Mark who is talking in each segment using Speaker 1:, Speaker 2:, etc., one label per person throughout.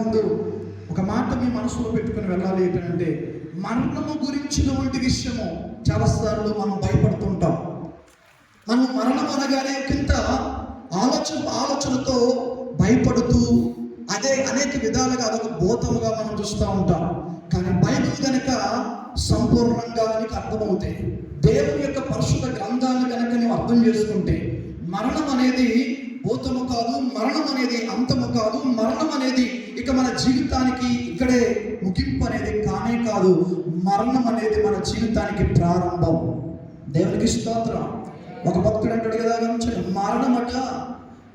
Speaker 1: ముందు ఒక మాట మీ మనసులో పెట్టుకుని వెళ్ళాలి ఏంటంటే మరణము గురించినటువంటి విషయము చాలాసార్లు మనం భయపడుతుంటాం. మనం మరణం అనగానే కింద ఆలోచన ఆలోచనతో భయపడుతూ అదే అనేక విధాలుగా అదొక భూతముగా మనం చూస్తూ ఉంటాం. కానీ బైబిల్ కనుక సంపూర్ణంగా నీకు అర్థమవుతాయి. దేవుని యొక్క పరిశుద్ధ గ్రంథాన్ని కనుక నువ్వు అర్థం చేసుకుంటే మరణం అనేది భూతము కాదు మరణం అనేది అంతము కాదు మరణం అనేది ఇక మన జీవితానికి ఇక్కడే ముగింపు అనేది కానే కాదు మరణం అనేది మన జీవితానికి ప్రారంభం. దేవునికి స్తోత్రం. ఒక భక్తుడు అంటాడు కదా గమనించండి మరణం అట.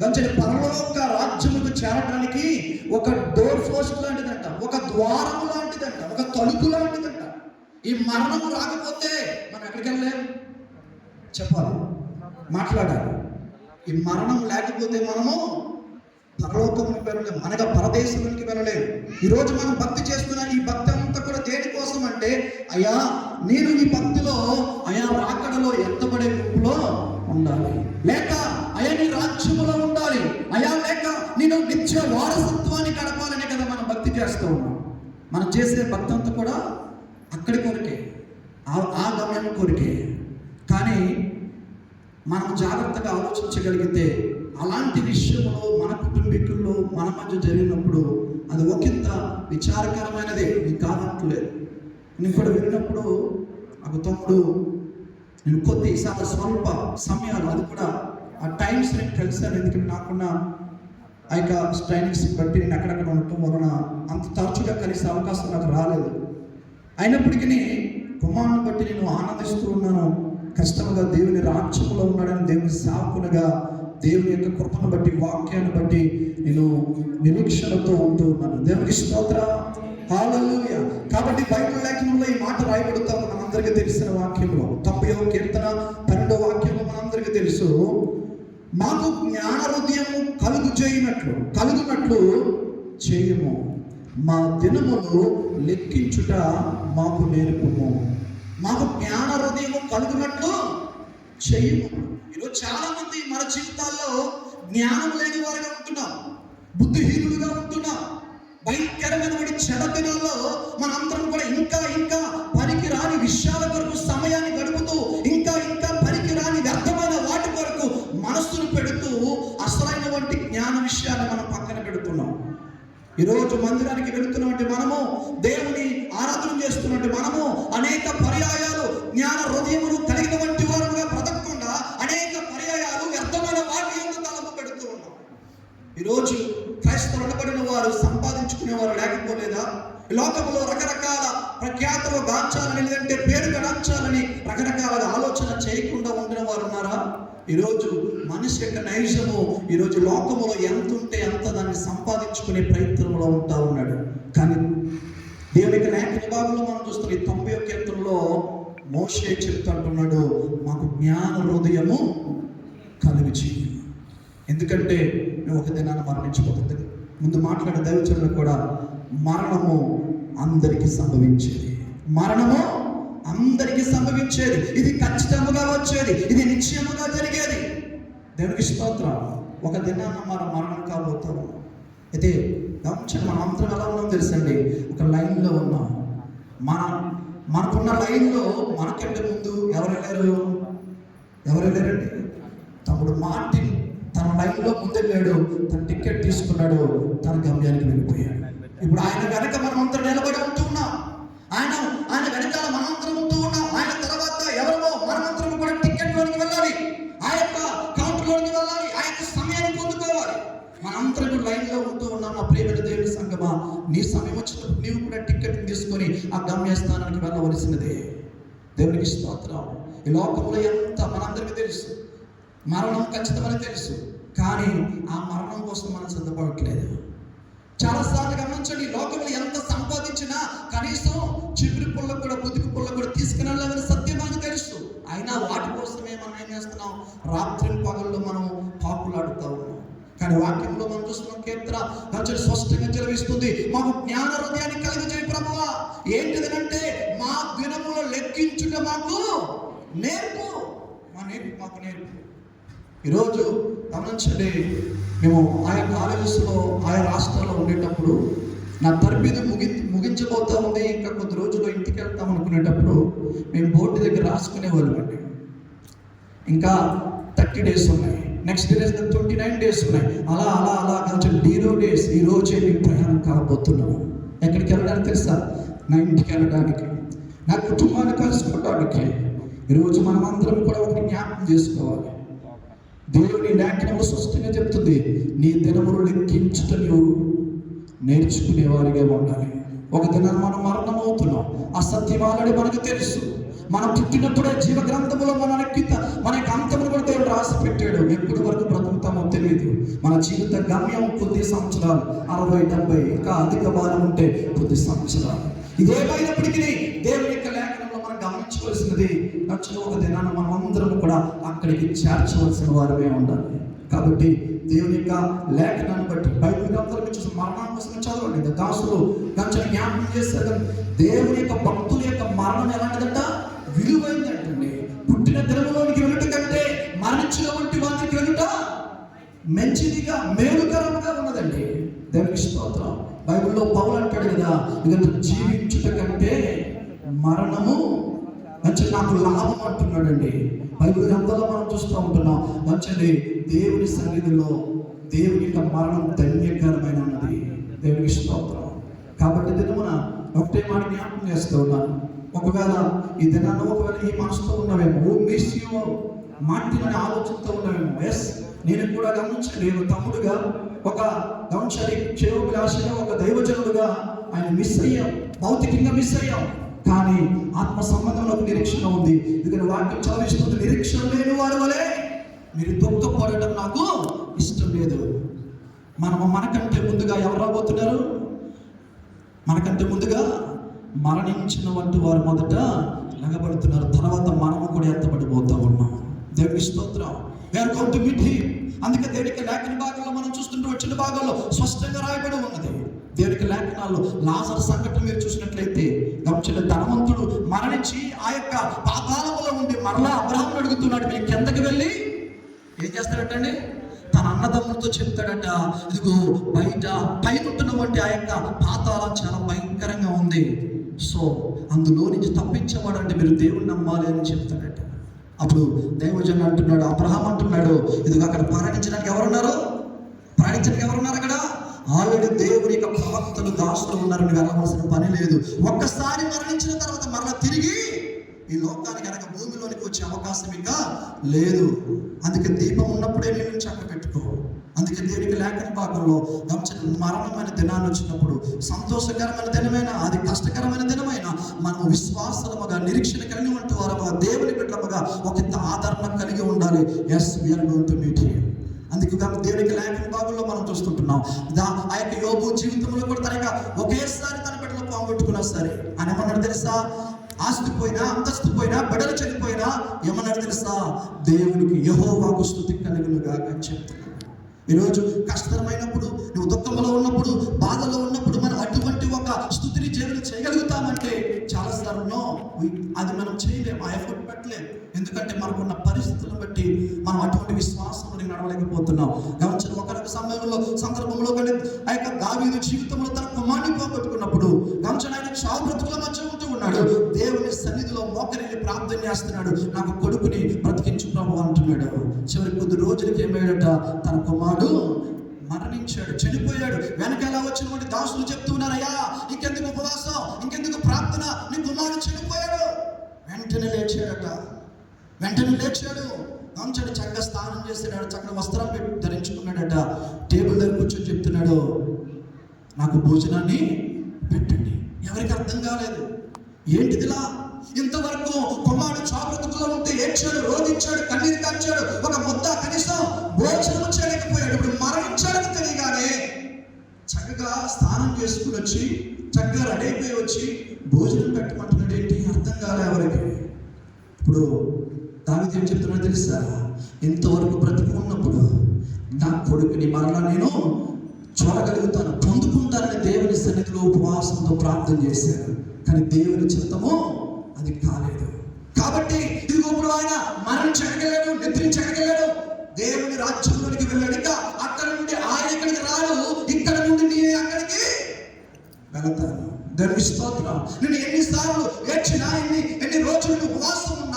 Speaker 1: గంచని పరలోక రాజ్యముకు చేరడానికి ఒక డోర్ పోస్ట్ లాంటిదంట ఒక ద్వారం లాంటిదంట ఒక తలుపు లాంటిదంట. ఈ మరణము రాకపోతే మనం ఎక్కడికి వెళ్ళలేం? చెప్పాలి. మాట్లాడాలి. ఈ మరణం లేకపోతే మనము పరలోకమునికి వెళ్ళలేము అనగా పరదేశమునికి వెళ్ళలేము ఈరోజు మనం భక్తి చేస్తున్నాం ఈ భక్తి అంతా కూడా దేనికోసం అంటే అయ్యా నేను ఈ భక్తిలో అయా రాకడలో ఎత్తబడే గుంపులో ఉండాలి. లేక అయా నీ రాజ్యములో ఉండాలి. అయా లేక నేను నిత్య వారసత్వాన్ని గడపాలనే కదా మనం భక్తి చేస్తూ ఉన్నాం. మనం చేసే భక్తి అంతా కూడా అక్కడి కొరికే ఆ- ఆ గమ్యం కొరికే. కానీ మనం జాగ్రత్తగా ఆలోచించగలిగితే అలాంటి విషయంలో మన కుటుంబీకుల్లో మన మధ్య జరిగినప్పుడు అది ఒకంత విచారకరమైనదే నీకు కాదంటలేదు. నేను కూడా విన్నప్పుడు ఒక తమ్ముడు నేను కొద్ది చాలా స్వల్ప సమయాలు అది కూడా ఆ టైమ్స్ నేను కలిసాను ఎందుకంటే నాకున్న ఆ యొక్క ట్రైనింగ్స్ బట్టి నేను అక్కడక్కడ ఉండటం వలన అంత తరచుగా కలిసే అవకాశం నాకు రాలేదు. అయినప్పటికీ కుమారుని బట్టి నేను ఆనందిస్తూ ఉన్నాను. కష్టంగా దేవుని రాజ్యములో ఉన్నాడని దేవుని సాకులుగా దేవుని యొక్క కృపను బట్టి వాక్యాన్ని బట్టి నేను నిరీక్షణతో ఉంటూ ఉన్నాను. దేవునికి స్తోత్ర. హాలూయ కాబట్టి బైబిల్ లేఖనంలో ఈ మాట రాయబడుతాం మనందరికీ తెలిసిన వాక్యంలో తొంభైవ కీర్తన పన్నెండో వాక్యంలో మనందరికీ తెలుసు. మాకు జ్ఞాన హృదయము కలుగు చేయనట్లు కలుగునట్లు చేయము. మా దినములు లెక్కించుట మాకు నేర్పము. మాకు జ్ఞాన హృదయము కలుగునట్లు చేయము. ఈరోజు చాలా మంది మన జీవితాల్లో జ్ఞానం లేని వారుగా ఉంటున్నాం. బుద్ధిహీనులుగా ఉంటున్నాం. భయంకరమైనటువంటి చెడ దినాల్లో మనందరం కూడా ఇంకా ఇంకా పనికి రాని విషయాల కొరకు సమయాన్ని గడుపుతూ ఇంకా ఇంకా పనికి రాని వ్యర్థమైన వాటి కొరకు మనస్సును పెడుతూ అసలైన వంటి జ్ఞాన విషయాన్ని మనం పక్కన పెడుతున్నాం. ఈరోజు మందిరానికి వెళుతున్నటువంటి మనము దేవుని ఆరాధన చేస్తున్నటువంటి మనము అనేక పర్యాయాలు జ్ఞాన హృదయములు కలిగిన ఈరోజు క్రైస్తవ రుణపడిన వారు సంపాదించుకునేవారు లేకపోలేదా? ఈ లోకంలో రకరకాల ప్రఖ్యాతలు గాంచాలని లేదంటే పేరు గడాంచాలని రకరకాల ఆలోచన చేయకుండా ఉండిన వారు ఉన్నారా? ఈరోజు మనిషి యొక్క నైజము ఈరోజు లోకములో ఎంత ఉంటే అంత దాన్ని సంపాదించుకునే ప్రయత్నంలో ఉంటా ఉన్నాడు. కానీ దేవుని యొక్క లేఖ విభాగంలో మనం చూస్తాం ఈ తొంభై కీర్తనలో మోషే చెప్తుంటున్నాడు మాకు జ్ఞాన హృదయము కలిగి ఎందుకంటే నువ్వు ఒక దినాన్ని మరణించిపోతుంది ముందు మాట్లాడే దైవచనులు కూడా మరణము అందరికీ సంభవించేది. మరణము అందరికీ సంభవించేది. ఇది ఖచ్చితంగా వచ్చేది. ఇది నిశ్చయముగా జరిగేది. దేవునికి స్తోత్రం. ఒక దినాన్న మనం మరణం కాబోతాము అయితే గమనించండి మనం అంతరం ఎలా ఉన్నాం తెలుసండి? ఒక లైన్లో ఉన్నాం. మన మనకున్న లైన్లో మనకంటే ముందు ఎవరు వెళ్ళారు ఎవరు వెళ్ళారండి తమ్ముడు మార్టిన్ తన లైన్లో ముందెళ్ళాడు. తన టికెట్ తీసుకున్నాడు. తన గమ్యానికి వెళ్ళిపోయాడు. ఇప్పుడు ఆయన వెనక మనం అంతా నిలబడి ఉంటూ ఉన్నాం. ఆయన ఆయన వెనకాల మనందరం ఉంటూ ఉన్నాం. ఆయన తర్వాత ఎవరో మనమంతరం కూడా టికెట్లోనికి వెళ్ళాలి. ఆ యొక్క కౌంటర్లోనికి వెళ్ళాలి. ఆ యొక్క సమయాన్ని పొందుకోవాలి. మనందరం కూడా లైన్లో ఉంటూ ఉన్నాం. నా ప్రేమ దేవుని సంగమా నీ సమయం వచ్చినప్పుడు నీవు కూడా టికెట్ తీసుకొని ఆ గమ్యస్థానానికి వెళ్ళవలసినదే. దేవునికి స్తోత్రం. ఈ లోకంలో ఎంత మనందరికీ తెలుసు. మరణం ఖచ్చితమని తెలుసు. కానీ ఆ మరణం కోసం మనం సిద్ధపడట్లేదు. చాలాసార్లు గమనించండి ఈ లోకంలో ఎంత సంపాదించినా కనీసం చిగురి పుల్ల కూడా బుతికి పుల్ల కూడా తీసుకుని సత్యం తెలుసు. అయినా వాటి కోసమే మనం ఏం చేస్తున్నాం? రాత్రి పగళ్ళు మనం పాపులాడుతూ ఉన్నాం. కానీ వాక్యంలో మనం చూస్తున్నాం కీర్తన కొంచెం స్పష్టంగా చెలవిస్తుంది మాకు జ్ఞాన హృదయాన్ని కలిగజేయ ప్రభువా. ఏంటిదనంటే మా దినములు లెక్కించుట మాకు నేర్పు. మా నేర్పు మాకు నేర్పు. ఈరోజు గమనించండి మేము ఆయా కాలేజెస్లో ఆయా రాష్ట్రాల్లో ఉండేటప్పుడు నా తరబీదు ముగి ముగించబోతా ఉంది ఇంకా కొద్ది రోజుల్లో ఇంటికి వెళ్తాం అనుకునేటప్పుడు మేము బోర్డు దగ్గర రాసుకునేవాళ్ళం అండి. ఇంకా థర్టీ డేస్ ఉన్నాయి. Next days twenty nine days ఉన్నాయి. అలా అలా అలా కొంచెం డీరో డేస్ ఈ రోజే మేము ప్రయాణం కాబోతున్నాము ఎక్కడికి వెళ్ళడానికి తెలుసా? నా ఇంటికి వెళ్ళడానికి నా కుటుంబాన్ని కలుసుకోవడానికి ఈరోజు మనమందరం కూడా ఒకటి జ్ఞాపకం చేసుకోవాలి. దేవుని లేఖనము స్పష్టంగా చెప్తుంది నీ దినములు లెక్కించుట నీవు నేర్చుకునే వారిగా ఉండాలి. ఒక దినం మనం మరణం అవుతున్నాం ఆ సత్యం ఆల్రెడీ మనకు తెలుసు. మనం పుట్టినప్పుడే జీవ గ్రంథములో మనకి మన యొక్క అంతమును కూడా దేవుడు రాసి పెట్టాడు ఎప్పటి వరకు బ్రతుకుతామో తెలియదు. మన జీవిత గమ్యం కొద్ది సంవత్సరాలు అరవై డెబ్బై ఇంకా అధిక బాధ ఉంటే కొద్ది సంవత్సరాలు. ఇదేమైనప్పటికీ దేవుని యొక్క నచ్చిన ఒక దినాన మనం అందరం కూడా అక్కడికి చేర్చవలసిన వారమే ఉండాలి. కాబట్టి దేవుని యొక్క లేఖనాన్ని బట్టి బైబిల్ గ్రంథాలు చూసి మరణం కోసం చదవండి. దాసులు కొంచెం జ్ఞాపకం చేస్తారు కదా, దేవుని యొక్క భక్తుల యొక్క మరణం ఎలాంటిదంట? విలువైందంటండి. పుట్టిన దినములోనికి వెళ్ళట కంటే మరణించిన వంటి వారికి వెళ్ళట మంచిదిగా మేలుకరంగా ఉన్నదండి. దేవునికి స్తోత్రం. బైబిల్లో పౌలు అంటాడు కదా ఇక జీవించుట కంటే మరణము మంచి నాకు లాభం అంటున్నాడండి. బైబిల్ గ్రంథంలో మనం చూస్తూ ఉంటున్నాం? మంచిది దేవుని సన్నిధిలో దేవుని యొక్క మరణం ధన్యకరమైన ఉన్నది. దేవునికి స్తోత్రం. కాబట్టి దినమున ఒకటే మాట జ్ఞాపకం చేస్తూ ఉన్నాను. ఒకవేళ ఈ దినాన్ని ఒకవేళ ఈ మనసుతో ఉన్నవేమో ఓ మిస్ మాటిని ఆలోచనతో ఉన్నవేమో ఎస్ నేను కూడా గమనించాను నేను తమ్ముడుగా ఒక గమనించాలి. చేయోభిలాషగా ఒక దైవజనుడుగా ఆయన మిస్ అయ్యాం. భౌతికంగా మిస్ అయ్యాం. కానీ ఆత్మ సంబంధంలో నిరీక్షణ ఉంది. ఎందుకంటే వాక్యం చదివిస్తుంది నిరీక్షణ లేని వారి వలె మీరు దుఃఖపడటం నాకు ఇష్టం లేదు. మనము మనకంటే ముందుగా ఎవరు రాబోతున్నారు? మనకంటే ముందుగా మరణించిన వంటి వారు మొదట లగబడుతున్నారు తర్వాత మనము కూడా ఎత్తబడిపోతూ ఉన్నాం. దేవుని స్తోత్రం. వేర్ కౌన్ మిఠీ అందుకే దేవునికి లేఖన భాగంలో మనం చూస్తుంటే వచ్చిన భాగంలో స్పష్టంగా రాయబడి ఉన్నది. దేవునికి లేఖనాల్లో లాజర్ సంఘటన మీరు చూసినట్లయితే గమనించిన ధనవంతుడు మరణించి ఆ యొక్క పాతాళములో ఉండి మరలా అబ్రహం అడుగుతున్నాడు మీరు కిందకి వెళ్ళి ఏం చేస్తాడటండి తన అన్నదమ్ములతో చెప్తాడట ఇదిగో బయట పైన ఉంటున్నటువంటి ఆ యొక్క పాతాళం చాలా భయంకరంగా ఉంది. సో అందులో నుంచి తప్పించేవాడు అంటే మీరు దేవుని నమ్మాలి అని చెప్తాడట. అప్పుడు దైవజన్ అంటున్నాడు అబ్రహాం అంటున్నాడు ఇదిగో అక్కడ ప్రయాణించడానికి ఎవరున్నారు? ప్రయాణించడానికి ఎవరున్నారు ఆల్రెడీ దేవుని యొక్క ప్రవక్తలు దాసులు ఉన్నారని వెళ్ళవలసిన పని లేదు. ఒక్కసారి మరణించిన తర్వాత మరలా తిరిగి ఈ లోకానికి కనుక భూమిలోనికి వచ్చే అవకాశం ఇంకా లేదు. అందుకే దీపం ఉన్నప్పుడే నేను చక్క పెట్టుకో. అందుకే దేవునికి లేఖన భాగంలో గమనించిన మరణమైన దినాన్ని వచ్చినప్పుడు సంతోషకరమైన దినమైన అది కష్టకరమైన దినమైన మనం విశ్వాసముగా నిరీక్షణ కలిగి ఉంటే వారముగా దేవుని బిడ్డముగా ఒక ఆదరణ కలిగి ఉండాలి. Yes we are going to meet అందుకే కాబట్టి దేవునికి లేఖన భాగంలో మనం చూస్తుంటున్నాం. ఆ యొక్క యోగు జీవితంలో కూడా తన ఒకేసారి తన బిడ్డలు పాంగొట్టుకున్నా సరే అని ఏమన్నాడు తెలుసా? ఆస్తి పోయినా అంతస్తు పోయినా బిడ్డలు చనిపోయినా ఏమన్నాడు తెలుసా? దేవునికి యహోవాకు స్థుతి కలుగునుగా అని చెప్తున్నాడు. ఈరోజు కష్టమైనప్పుడు నువ్వు దుఃఖంలో ఉన్నప్పుడు బాధలో ఉన్నప్పుడు మనం అటువంటి ఒక స్థుతిని దేవుని చేయగలుగుతామంటే చాలా అది మనం చేయలేము ఆ ఎఫర్ట్ పెట్టలేము ఎందుకంటే మనకున్న పరిస్థితులను బట్టి మనం అటువంటి విశ్వాసంలో నడవలేకపోతున్నాం. గమనించిన ఒకరికి సమయంలో సందర్భంలో కానీ ఆ యొక్క దావీదు జీవితంలో తన కుమారుని పోగొట్టుకున్నప్పుడు గమనించిన ఆయన చావు మధ్య ఉంటూ ఉన్నాడు. దేవుని సన్నిధిలో మోకరిని ప్రార్థన చేస్తున్నాడు. నాకు కొడుకుని బ్రతికించు ప్రభు అంటున్నాడు. చివరి కొద్ది రోజులకి ఏమయ్యాడట తన కుమారుడు మరణించాడు చనిపోయాడు. వెనకాల వచ్చినటువంటి దాసులు చెప్తున్నారయ్యా ఇంకెందుకు ఉపవాసం ఇంకెందుకు ప్రార్థన? నీ కుమారుడు చనిపోయాడు. వెంటనే లేచాడట. వెంటనే లేచాడు. గమనించాడు చక్కగా స్నానం చేస్తున్నాడు. చక్కగా వస్త్రం పెట్టి ధరించుకున్నాడట. టేబుల్ దగ్గర కూర్చొని చెప్తున్నాడు నాకు భోజనాన్ని పెట్టండి. ఎవరికి అర్థం కాలేదు. ఏంటిదిలా? ఇంతవరకు కుమారుడు చాబ్రతుకులో ఉంటే ఏడ్చాడు రోధించాడు కన్నీరు కార్చాడు ఒక ముద్ద కనీసం భోజనం చేయలేకపోయాడు ఇప్పుడు మరణించాడని తెలియగానే చక్కగా స్నానం చేసుకుని వచ్చి చక్కగా రెడీ అయిపోయి వచ్చి భోజనం పెట్టమంటున్నాడు. ఏంటి? అర్థం కాలే ఎవరికి. ఇప్పుడు దానికి ఏం చెప్తున్నా తెలుసా? ఇంతవరకు బ్రతుకున్నప్పుడు నా కొడుకుని మరలా నేను చూడగలుగుతాను పొందుకుంటానని దేవుని సన్నిధిలో ఉపవాసంతో ప్రార్థన చేశాను. కానీ దేవుని చిత్తము అది కాలేదు. కాబట్టి ఇదిగో ఇప్పుడు ఆయన మరణించగలేడు నిద్రించగలేడు దేవుని రాజ్యంలోనికి వెళ్ళాడు అక్కడ నుండి ఆయన ఇక్కడికి రాడు. ఇక్కడ నుండి నీ అక్కడికి వెళతాను. దానికి స్తోత్రం. నేను ఎన్నిసార్లు ఏడ్చినా ఎన్ని ఎన్ని రోజులు ఉపవాసం ఉన్నా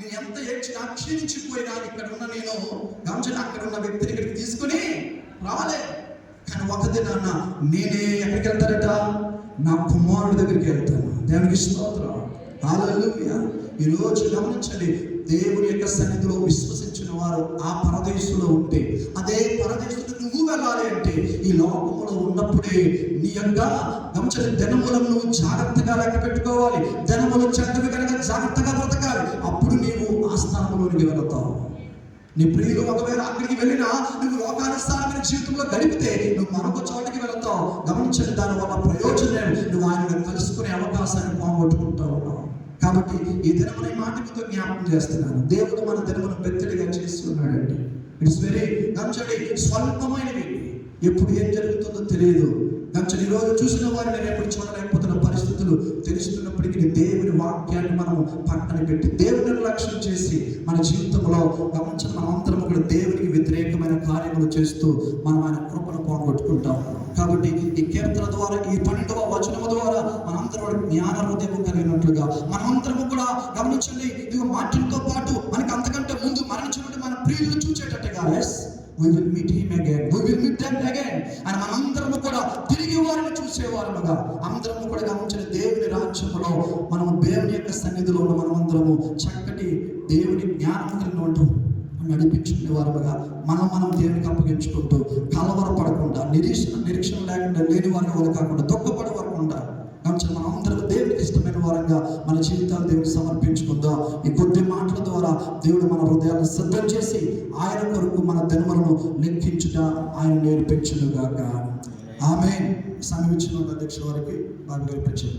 Speaker 1: నేను ఎంత ఏడ్చినా క్షీణించిపోయినా ఇక్కడ ఉన్న నేను. గమనించిన అక్కడ ఉన్న వ్యక్తిని ఇక్కడికి తీసుకుని రాలే. కానీ ఒక దినాన్న నేనే ఎక్కడికి వెళ్తారట? నా కుమారుడి దగ్గరికి వెళ్తాను. దేవునికి స్తోత్రం. హల్లెలూయా. ఈ రోజు గమనించండి దేవుని యొక్క సన్నిధిలో విశ్వసించిన వారు ఆ పరదేశంలో ఉంటే అదే పరదేశంలో నువ్వు వెళ్ళాలి అంటే ఈ లోకంలో ఉన్నప్పుడే నీ యొక్క గమచిన ధనములను నువ్వు జాగ్రత్తగా లెక్క పెట్టుకోవాలి. ధనములు చెడ్డవి కనుక జాగ్రత్తగా బ్రతకాలి. అప్పుడు నీవు ఆ స్థానంలోనికి వెళతావు. నీ ప్రియులు ఒకవేళ అక్కడికి వెళ్ళినా నువ్వు లోకానుసారమైన జీవితంలో గడిపితే నువ్వు మరొక చోటకి వెళతావు. గమనించిన దాని వల్ల ప్రయోజనం నువ్వు ఆయన కలుసుకునే అవకాశాన్ని పోగొట్టుకుంటూ కాబట్టి ఈ దినమున ఈ మాట మీతో జ్ఞాపకం చేస్తున్నాను. దేవుడు మన దినమును పెద్దడిగా చేస్తున్నాడండి. ఇట్స్ వెరీ దంచడి స్వల్పమైనవి ఎప్పుడు ఏం జరుగుతుందో తెలియదు. దంచడి ఈరోజు చూసిన వారిని ఎప్పుడు చూడలేకపోతున్న పరిస్థితులు తెలుస్తున్నప్పటికీ దేవుని వాక్యాన్ని మనం పక్కన పెట్టి దేవుని నిర్లక్ష్యం చేసి మన జీవితంలో గమనించిన మనం అందరం కూడా దేవునికి వ్యతిరేకమైన కార్యములు చేస్తూ మనం ఆయన కృపను పోగొట్టుకుంటాం. కాబట్టి ఈ కీర్తన ద్వారా ఈ పన్నెండవ వచనము ద్వారా మనందరం జ్ఞాన హృదయం కలిగినట్లుగా. మనమంతరము కూడా గమనించండి ఇవి మాటలతో పాటు మనకి అంతకంటే ముందు మరణించినట్టు మన ప్రియులను చూచేటట్టుగా. Yes we will meet him again we will meet them again అని మనందరము కూడా తిరిగి వారిని చూసేవారముగా. అందరము కూడా గమనించిన దేవుని రాజ్యములో మనము దేవుని యొక్క సన్నిధిలో ఉన్న మనమందరము చక్కటి దేవుని జ్ఞానం కలిగినట్టు నడిపించుకునే వారముగా మనం మనం దేవునికి అప్పగించుకుంటూ కలవరపడకుండా నిరీక్షణ నిరీక్షణ లేకుండా లేని వారిని వాళ్ళు కాకుండా ఆయన నేర్పించుగాక ఆమె సమీపించిన అధ్యక్ష వారికి బాగా ప్రత్యేక